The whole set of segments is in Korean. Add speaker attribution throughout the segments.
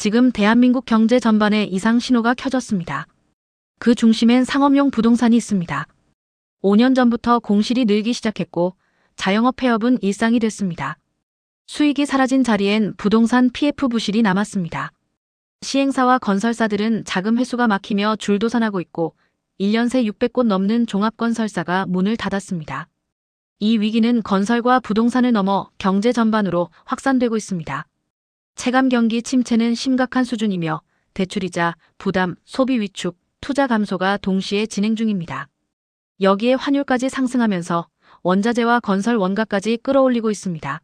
Speaker 1: 지금 대한민국 경제 전반에 이상 신호가 켜졌습니다. 그 중심엔 상업용 부동산이 있습니다. 5년 전부터 공실이 늘기 시작했고 자영업 폐업은 일상이 됐습니다. 수익이 사라진 자리엔 부동산 PF 부실이 남았습니다. 시행사와 건설사들은 자금 회수가 막히며 줄도산하고 있고 1년 새 600곳 넘는 종합건설사가 문을 닫았습니다. 이 위기는 건설과 부동산을 넘어 경제 전반으로 확산되고 있습니다. 체감 경기 침체는 심각한 수준이며 대출이자, 부담, 소비 위축, 투자 감소가 동시에 진행 중입니다. 여기에 환율까지 상승하면서 원자재와 건설 원가까지 끌어올리고 있습니다.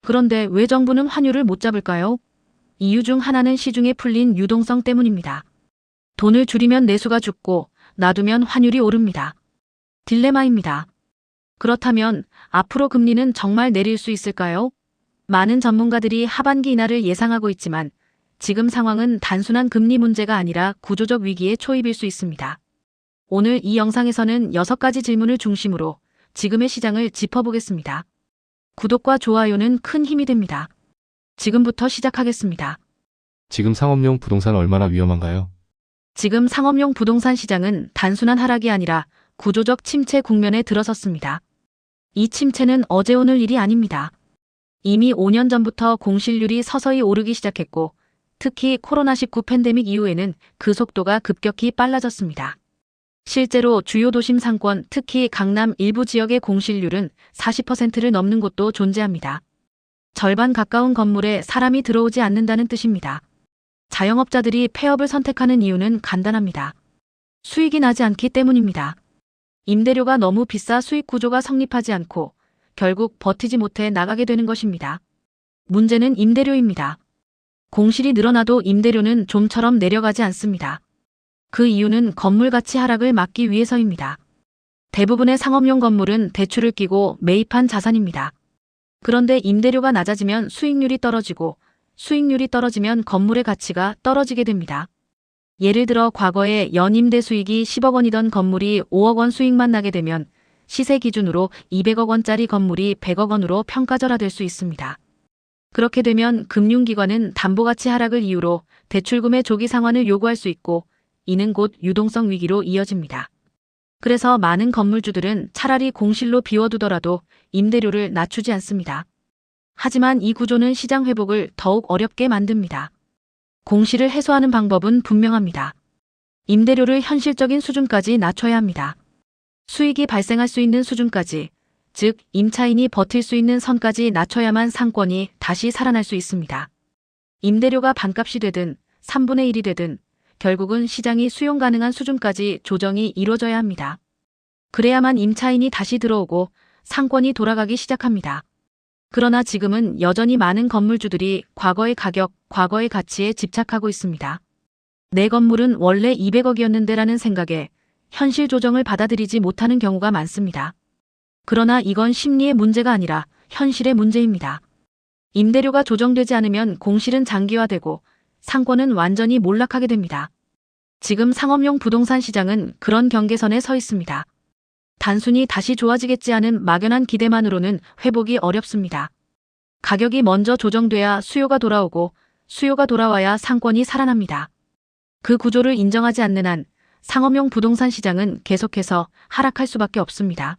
Speaker 1: 그런데 왜 정부는 환율을 못 잡을까요? 이유 중 하나는 시중에 풀린 유동성 때문입니다. 돈을 줄이면 내수가 죽고 놔두면 환율이 오릅니다. 딜레마입니다. 그렇다면 앞으로 금리는 정말 내릴 수 있을까요? 많은 전문가들이 하반기 인하를 예상하고 있지만 지금 상황은 단순한 금리 문제가 아니라 구조적 위기에 초입일 수 있습니다. 오늘 이 영상에서는 6가지 질문을 중심으로 지금의 시장을 짚어보겠습니다. 구독과 좋아요는 큰 힘이 됩니다. 지금부터 시작하겠습니다.
Speaker 2: 지금 상업용 부동산 얼마나 위험한가요?
Speaker 1: 지금 상업용 부동산 시장은 단순한 하락이 아니라 구조적 침체 국면에 들어섰습니다. 이 침체는 어제 오늘 일이 아닙니다. 이미 5년 전부터 공실률이 서서히 오르기 시작했고 특히 코로나19 팬데믹 이후에는 그 속도가 급격히 빨라졌습니다. 실제로 주요 도심 상권, 특히 강남 일부 지역의 공실률은 40%를 넘는 곳도 존재합니다. 절반 가까운 건물에 사람이 들어오지 않는다는 뜻입니다. 자영업자들이 폐업을 선택하는 이유는 간단합니다. 수익이 나지 않기 때문입니다. 임대료가 너무 비싸 수익 구조가 성립하지 않고 결국 버티지 못해 나가게 되는 것입니다. 문제는 임대료입니다. 공실이 늘어나도 임대료는 좀처럼 내려가지 않습니다. 그 이유는 건물 가치 하락을 막기 위해서입니다. 대부분의 상업용 건물은 대출을 끼고 매입한 자산입니다. 그런데 임대료가 낮아지면 수익률이 떨어지고 수익률이 떨어지면 건물의 가치가 떨어지게 됩니다. 예를 들어 과거에 연임대 수익이 10억 원이던 건물이 5억 원 수익만 나게 되면 시세 기준으로 200억 원짜리 건물이 100억 원으로 평가절하될 수 있습니다. 그렇게 되면 금융기관은 담보가치 하락을 이유로 대출금의 조기 상환을 요구할 수 있고 이는 곧 유동성 위기로 이어집니다. 그래서 많은 건물주들은 차라리 공실로 비워두더라도 임대료를 낮추지 않습니다. 하지만 이 구조는 시장 회복을 더욱 어렵게 만듭니다. 공실을 해소하는 방법은 분명합니다. 임대료를 현실적인 수준까지 낮춰야 합니다. 수익이 발생할 수 있는 수준까지, 즉 임차인이 버틸 수 있는 선까지 낮춰야만 상권이 다시 살아날 수 있습니다. 임대료가 반값이 되든 3분의 1이 되든 결국은 시장이 수용 가능한 수준까지 조정이 이루어져야 합니다. 그래야만 임차인이 다시 들어오고 상권이 돌아가기 시작합니다. 그러나 지금은 여전히 많은 건물주들이 과거의 가격, 과거의 가치에 집착하고 있습니다. 내 건물은 원래 200억이었는데라는 생각에 현실 조정을 받아들이지 못하는 경우가 많습니다. 그러나 이건 심리의 문제가 아니라 현실의 문제입니다. 임대료가 조정되지 않으면 공실은 장기화되고 상권은 완전히 몰락하게 됩니다. 지금 상업용 부동산 시장은 그런 경계선에 서 있습니다. 단순히 다시 좋아지겠지 하는 막연한 기대만으로는 회복이 어렵습니다. 가격이 먼저 조정돼야 수요가 돌아오고 수요가 돌아와야 상권이 살아납니다. 그 구조를 인정하지 않는 한 상업용 부동산 시장은 계속해서 하락할 수밖에 없습니다.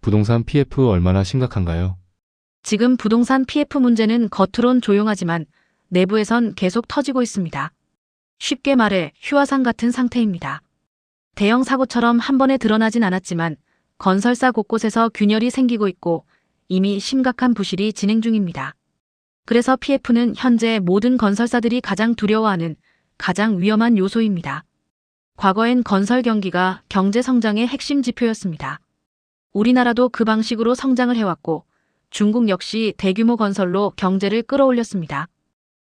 Speaker 2: 부동산 PF 얼마나 심각한가요?
Speaker 1: 지금 부동산 PF 문제는 겉으론 조용하지만 내부에선 계속 터지고 있습니다. 쉽게 말해 휴화상 같은 상태입니다. 대형 사고처럼 한 번에 드러나진 않았지만 건설사 곳곳에서 균열이 생기고 있고 이미 심각한 부실이 진행 중입니다. 그래서 PF는 현재 모든 건설사들이 가장 두려워하는 가장 위험한 요소입니다. 과거엔 건설 경기가 경제 성장의 핵심 지표였습니다. 우리나라도 그 방식으로 성장을 해왔고 중국 역시 대규모 건설로 경제를 끌어올렸습니다.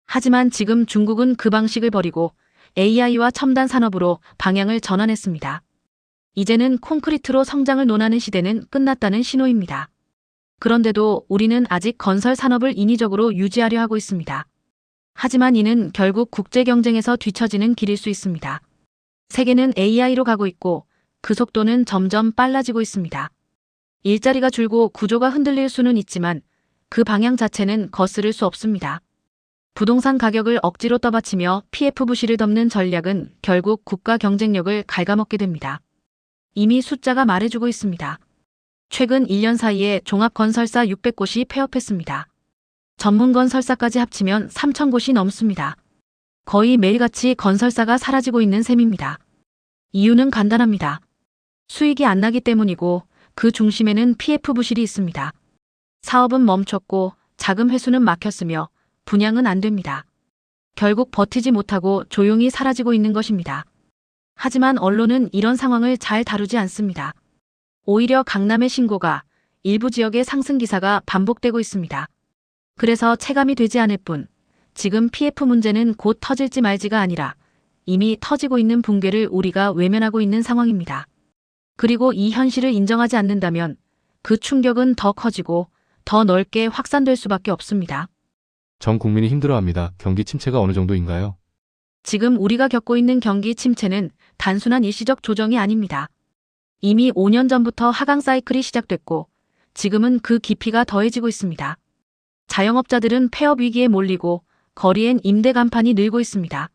Speaker 1: 하지만 지금 중국은 그 방식을 버리고 AI와 첨단 산업으로 방향을 전환했습니다. 이제는 콘크리트로 성장을 논하는 시대는 끝났다는 신호입니다. 그런데도 우리는 아직 건설 산업을 인위적으로 유지하려 하고 있습니다. 하지만 이는 결국 국제 경쟁에서 뒤처지는 길일 수 있습니다. 세계는 AI로 가고 있고 그 속도는 점점 빨라지고 있습니다. 일자리가 줄고 구조가 흔들릴 수는 있지만 그 방향 자체는 거스를 수 없습니다. 부동산 가격을 억지로 떠받치며 PF 부실을 덮는 전략은 결국 국가 경쟁력을 갉아먹게 됩니다. 이미 숫자가 말해주고 있습니다. 최근 1년 사이에 종합건설사 600곳이 폐업했습니다. 전문건설사까지 합치면 3,000곳이 넘습니다. 거의 매일같이 건설사가 사라지고 있는 셈입니다. 이유는 간단합니다. 수익이 안 나기 때문이고 그 중심에는 PF 부실이 있습니다. 사업은 멈췄고 자금 회수는 막혔으며 분양은 안 됩니다. 결국 버티지 못하고 조용히 사라지고 있는 것입니다. 하지만 언론은 이런 상황을 잘 다루지 않습니다. 오히려 강남의 신고가 일부 지역의 상승 기사가 반복되고 있습니다. 그래서 체감이 되지 않을 뿐 지금 PF 문제는 곧 터질지 말지가 아니라 이미 터지고 있는 붕괴를 우리가 외면하고 있는 상황입니다. 그리고 이 현실을 인정하지 않는다면 그 충격은 더 커지고 더 넓게 확산될 수밖에 없습니다.
Speaker 2: 전 국민이 힘들어합니다. 경기 침체가 어느 정도인가요?
Speaker 1: 지금 우리가 겪고 있는 경기 침체는 단순한 일시적 조정이 아닙니다. 이미 5년 전부터 하강 사이클이 시작됐고 지금은 그 깊이가 더해지고 있습니다. 자영업자들은 폐업 위기에 몰리고 거리엔 임대 간판이 늘고 있습니다.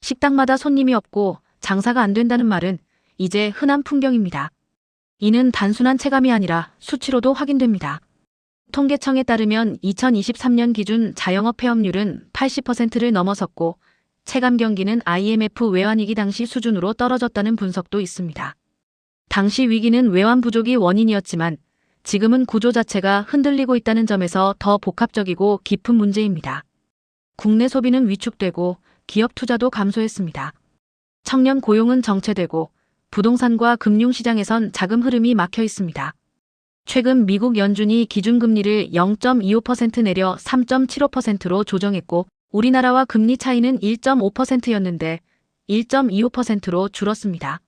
Speaker 1: 식당마다 손님이 없고 장사가 안 된다는 말은 이제 흔한 풍경입니다. 이는 단순한 체감이 아니라 수치로도 확인됩니다. 통계청에 따르면 2023년 기준 자영업 폐업률은 80%를 넘어섰고 체감 경기는 IMF 외환위기 당시 수준으로 떨어졌다는 분석도 있습니다. 당시 위기는 외환 부족이 원인이었지만 지금은 구조 자체가 흔들리고 있다는 점에서 더 복합적이고 깊은 문제입니다. 국내 소비는 위축되고 기업 투자도 감소했습니다. 청년 고용은 정체되고 부동산과 금융시장에선 자금 흐름이 막혀 있습니다. 최근 미국 연준이 기준금리를 0.25% 내려 3.75%로 조정했고 우리나라와 금리 차이는 1.5%였는데 1.25%로 줄었습니다.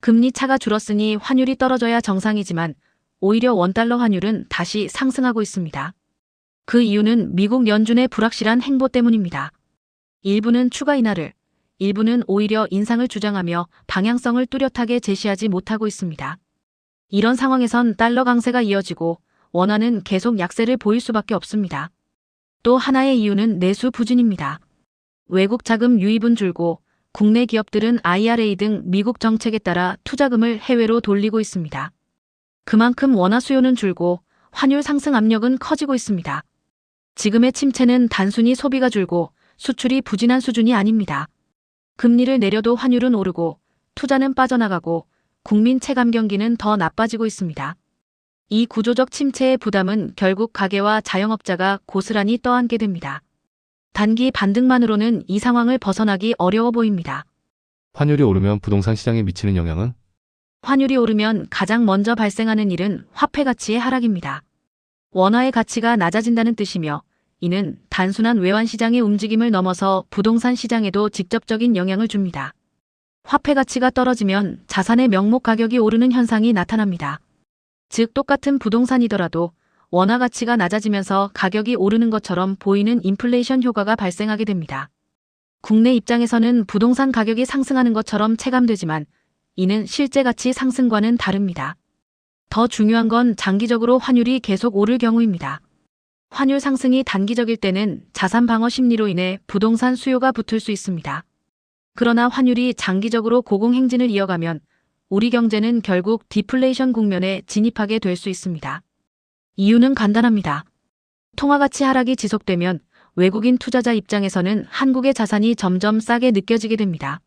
Speaker 1: 금리 차가 줄었으니 환율이 떨어져야 정상이지만 오히려 원달러 환율은 다시 상승하고 있습니다. 그 이유는 미국 연준의 불확실한 행보 때문입니다. 일부는 추가 인하를, 일부는 오히려 인상을 주장하며 방향성을 뚜렷하게 제시하지 못하고 있습니다. 이런 상황에선 달러 강세가 이어지고 원화는 계속 약세를 보일 수밖에 없습니다. 또 하나의 이유는 내수 부진입니다. 외국 자금 유입은 줄고 국내 기업들은 IRA 등 미국 정책에 따라 투자금을 해외로 돌리고 있습니다. 그만큼 원화 수요는 줄고 환율 상승 압력은 커지고 있습니다. 지금의 침체는 단순히 소비가 줄고 수출이 부진한 수준이 아닙니다. 금리를 내려도 환율은 오르고 투자는 빠져나가고 국민 체감 경기는 더 나빠지고 있습니다. 이 구조적 침체의 부담은 결국 가게와 자영업자가 고스란히 떠안게 됩니다. 단기 반등만으로는 이 상황을 벗어나기 어려워 보입니다.
Speaker 2: 환율이 오르면 부동산 시장에 미치는 영향은?
Speaker 1: 환율이 오르면 가장 먼저 발생하는 일은 화폐 가치의 하락입니다. 원화의 가치가 낮아진다는 뜻이며 이는 단순한 외환 시장의 움직임을 넘어서 부동산 시장에도 직접적인 영향을 줍니다. 화폐 가치가 떨어지면 자산의 명목 가격이 오르는 현상이 나타납니다. 즉 똑같은 부동산이더라도 원화 가치가 낮아지면서 가격이 오르는 것처럼 보이는 인플레이션 효과가 발생하게 됩니다. 국내 입장에서는 부동산 가격이 상승하는 것처럼 체감되지만 이는 실제 가치 상승과는 다릅니다. 더 중요한 건 장기적으로 환율이 계속 오를 경우입니다. 환율 상승이 단기적일 때는 자산 방어 심리로 인해 부동산 수요가 붙을 수 있습니다. 그러나 환율이 장기적으로 고공행진을 이어가면 우리 경제는 결국 디플레이션 국면에 진입하게 될 수 있습니다. 이유는 간단합니다. 통화 가치 하락이 지속되면 외국인 투자자 입장에서는 한국의 자산이 점점 싸게 느껴지게 됩니다.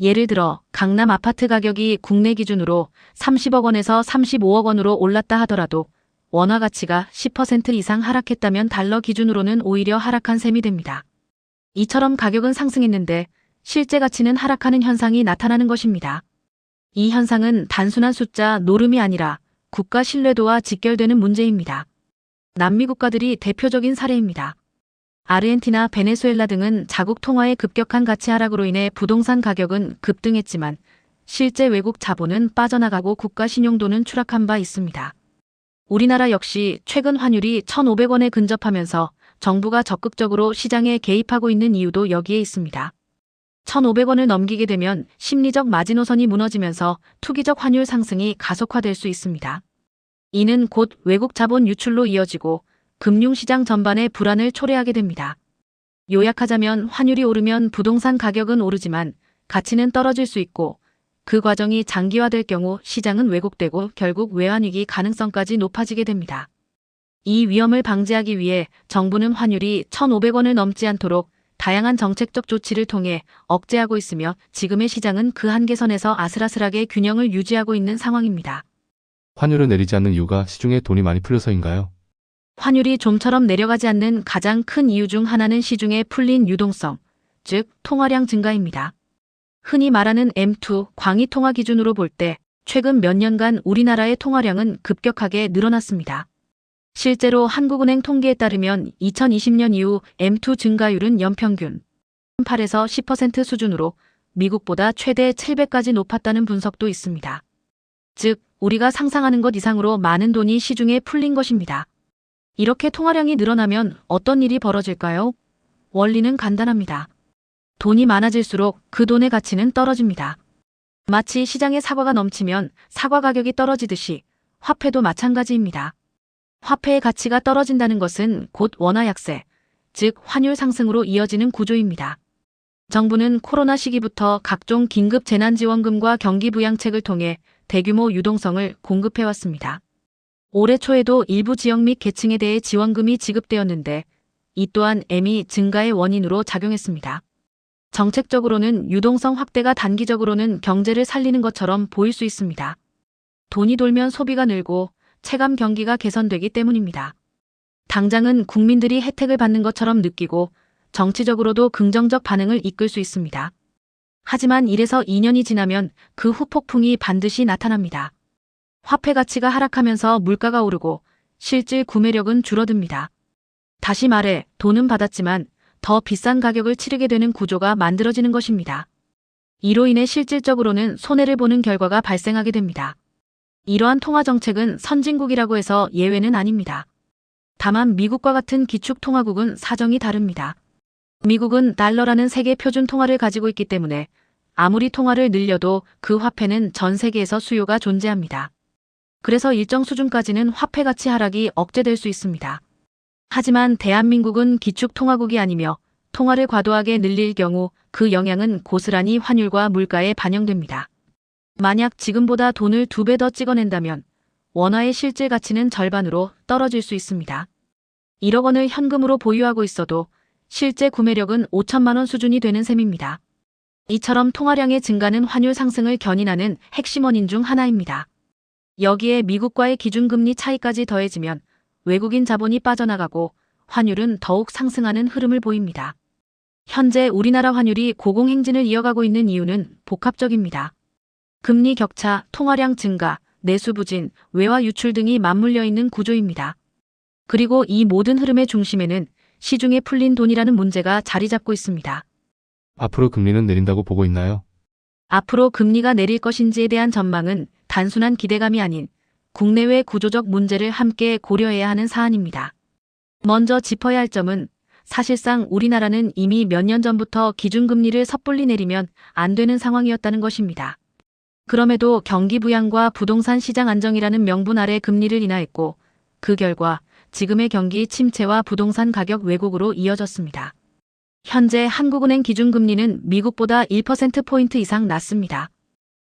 Speaker 1: 예를 들어 강남 아파트 가격이 국내 기준으로 30억 원에서 35억 원으로 올랐다 하더라도 원화 가치가 10% 이상 하락했다면 달러 기준으로는 오히려 하락한 셈이 됩니다. 이처럼 가격은 상승했는데 실제 가치는 하락하는 현상이 나타나는 것입니다. 이 현상은 단순한 숫자 노름이 아니라 국가 신뢰도와 직결되는 문제입니다. 남미 국가들이 대표적인 사례입니다. 아르헨티나, 베네수엘라 등은 자국 통화의 급격한 가치 하락으로 인해 부동산 가격은 급등했지만 실제 외국 자본은 빠져나가고 국가 신용도는 추락한 바 있습니다. 우리나라 역시 최근 환율이 1,500원에 근접하면서 정부가 적극적으로 시장에 개입하고 있는 이유도 여기에 있습니다. 1,500원을 넘기게 되면 심리적 마지노선이 무너지면서 투기적 환율 상승이 가속화될 수 있습니다. 이는 곧 외국 자본 유출로 이어지고 금융시장 전반에 불안을 초래하게 됩니다. 요약하자면 환율이 오르면 부동산 가격은 오르지만 가치는 떨어질 수 있고 그 과정이 장기화될 경우 시장은 왜곡되고 결국 외환위기 가능성까지 높아지게 됩니다. 이 위험을 방지하기 위해 정부는 환율이 1,500원을 넘지 않도록 다양한 정책적 조치를 통해 억제하고 있으며 지금의 시장은 그 한계선에서 아슬아슬하게 균형을 유지하고 있는 상황입니다.
Speaker 2: 환율을 내리지 않는 이유가 시중에 돈이 많이 풀려서인가요?
Speaker 1: 환율이 좀처럼 내려가지 않는 가장 큰 이유 중 하나는 시중에 풀린 유동성, 즉 통화량 증가입니다. 흔히 말하는 M2 광의 통화 기준으로 볼 때 최근 몇 년간 우리나라의 통화량은 급격하게 늘어났습니다. 실제로 한국은행 통계에 따르면 2020년 이후 M2 증가율은 연평균 8에서 10% 수준으로 미국보다 최대 7배까지 높았다는 분석도 있습니다. 즉, 우리가 상상하는 것 이상으로 많은 돈이 시중에 풀린 것입니다. 이렇게 통화량이 늘어나면 어떤 일이 벌어질까요? 원리는 간단합니다. 돈이 많아질수록 그 돈의 가치는 떨어집니다. 마치 시장에 사과가 넘치면 사과 가격이 떨어지듯이 화폐도 마찬가지입니다. 화폐의 가치가 떨어진다는 것은 곧 원화 약세, 즉 환율 상승으로 이어지는 구조입니다. 정부는 코로나 시기부터 각종 긴급 재난지원금과 경기부양책을 통해 대규모 유동성을 공급해왔습니다. 올해 초에도 일부 지역 및 계층에 대해 지원금이 지급되었는데 이 또한 M이 증가의 원인으로 작용했습니다. 정책적으로는 유동성 확대가 단기적으로는 경제를 살리는 것처럼 보일 수 있습니다. 돈이 돌면 소비가 늘고 체감 경기가 개선되기 때문입니다. 당장은 국민들이 혜택을 받는 것처럼 느끼고 정치적으로도 긍정적 반응을 이끌 수 있습니다. 하지만 이래서 2년이 지나면 그 후폭풍이 반드시 나타납니다. 화폐 가치가 하락하면서 물가가 오르고 실질 구매력은 줄어듭니다. 다시 말해 돈은 받았지만 더 비싼 가격을 치르게 되는 구조가 만들어지는 것입니다. 이로 인해 실질적으로는 손해를 보는 결과가 발생하게 됩니다. 이러한 통화 정책은 선진국이라고 해서 예외는 아닙니다. 다만 미국과 같은 기축 통화국은 사정이 다릅니다. 미국은 달러라는 세계 표준 통화를 가지고 있기 때문에 아무리 통화를 늘려도 그 화폐는 전 세계에서 수요가 존재합니다. 그래서 일정 수준까지는 화폐 가치 하락이 억제될 수 있습니다. 하지만 대한민국은 기축 통화국이 아니며 통화를 과도하게 늘릴 경우 그 영향은 고스란히 환율과 물가에 반영됩니다. 만약 지금보다 돈을 두 배 더 찍어낸다면 원화의 실질 가치는 절반으로 떨어질 수 있습니다. 1억 원을 현금으로 보유하고 있어도 실제 구매력은 5천만 원 수준이 되는 셈입니다. 이처럼 통화량의 증가는 환율 상승을 견인하는 핵심 원인 중 하나입니다. 여기에 미국과의 기준금리 차이까지 더해지면 외국인 자본이 빠져나가고 환율은 더욱 상승하는 흐름을 보입니다. 현재 우리나라 환율이 고공행진을 이어가고 있는 이유는 복합적입니다. 금리 격차, 통화량 증가, 내수 부진, 외화 유출 등이 맞물려 있는 구조입니다. 그리고 이 모든 흐름의 중심에는 시중에 풀린 돈이라는 문제가 자리 잡고 있습니다.
Speaker 2: 앞으로 금리는 내린다고 보고 있나요?
Speaker 1: 앞으로 금리가 내릴 것인지에 대한 전망은 단순한 기대감이 아닌 국내외 구조적 문제를 함께 고려해야 하는 사안입니다. 먼저 짚어야 할 점은 사실상 우리나라는 이미 몇 년 전부터 기준금리를 섣불리 내리면 안 되는 상황이었다는 것입니다. 그럼에도 경기 부양과 부동산 시장 안정이라는 명분 아래 금리를 인하했고 그 결과 지금의 경기 침체와 부동산 가격 왜곡으로 이어졌습니다. 현재 한국은행 기준금리는 미국보다 1%포인트 이상 낮습니다.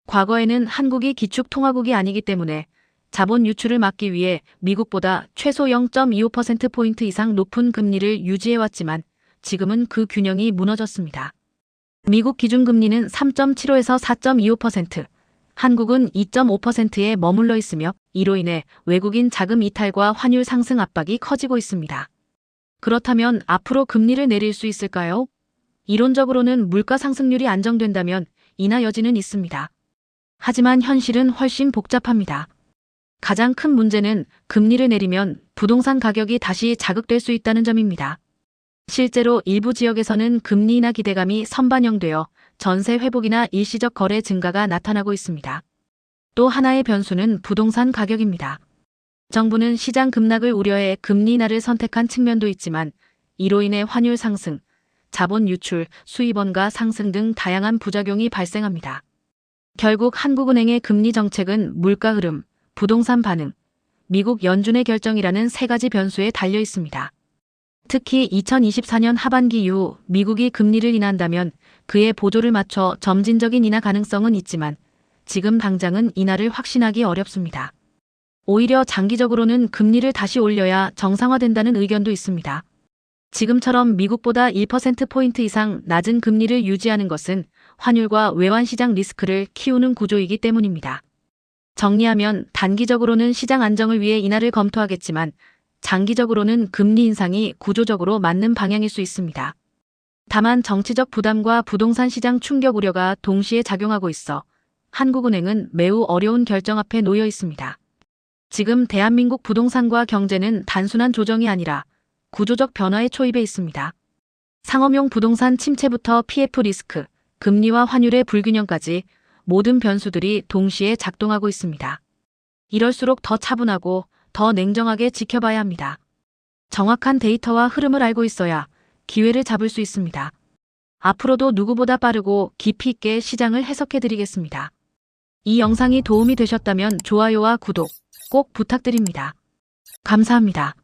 Speaker 1: 과거에는 한국이 기축통화국이 아니기 때문에 자본 유출을 막기 위해 미국보다 최소 0.25%포인트 이상 높은 금리를 유지해왔지만 지금은 그 균형이 무너졌습니다. 미국 기준금리는 3.75에서 4.25%, 한국은 2.5%에 머물러 있으며 이로 인해 외국인 자금 이탈과 환율 상승 압박이 커지고 있습니다. 그렇다면 앞으로 금리를 내릴 수 있을까요? 이론적으로는 물가 상승률이 안정된다면 인하 여지는 있습니다. 하지만 현실은 훨씬 복잡합니다. 가장 큰 문제는 금리를 내리면 부동산 가격이 다시 자극될 수 있다는 점입니다. 실제로 일부 지역에서는 금리 인하 기대감이 선반영되어 전세 회복이나 일시적 거래 증가가 나타나고 있습니다. 또 하나의 변수는 부동산 가격입니다. 정부는 시장 급락을 우려해 금리 인하를 선택한 측면도 있지만 이로 인해 환율 상승, 자본 유출, 수입원가 상승 등 다양한 부작용이 발생합니다. 결국 한국은행의 금리 정책은 물가 흐름, 부동산 반응, 미국 연준의 결정이라는 세 가지 변수에 달려 있습니다. 특히 2024년 하반기 이후 미국이 금리를 인하한다면 그의 보조를 맞춰 점진적인 인하 가능성은 있지만 지금 당장은 인하를 확신하기 어렵습니다. 오히려 장기적으로는 금리를 다시 올려야 정상화된다는 의견도 있습니다. 지금처럼 미국보다 1%포인트 이상 낮은 금리를 유지하는 것은 환율과 외환시장 리스크를 키우는 구조이기 때문입니다. 정리하면 단기적으로는 시장 안정을 위해 인하를 검토하겠지만 장기적으로는 금리 인상이 구조적으로 맞는 방향일 수 있습니다. 다만 정치적 부담과 부동산 시장 충격 우려가 동시에 작용하고 있어 한국은행은 매우 어려운 결정 앞에 놓여 있습니다. 지금 대한민국 부동산과 경제는 단순한 조정이 아니라 구조적 변화의 초입에 있습니다. 상업용 부동산 침체부터 PF 리스크, 금리와 환율의 불균형까지 모든 변수들이 동시에 작동하고 있습니다. 이럴수록 더 차분하고 더 냉정하게 지켜봐야 합니다. 정확한 데이터와 흐름을 알고 있어야 기회를 잡을 수 있습니다. 앞으로도 누구보다 빠르고 깊이 있게 시장을 해석해 드리겠습니다. 이 영상이 도움이 되셨다면 좋아요와 구독 꼭 부탁드립니다. 감사합니다.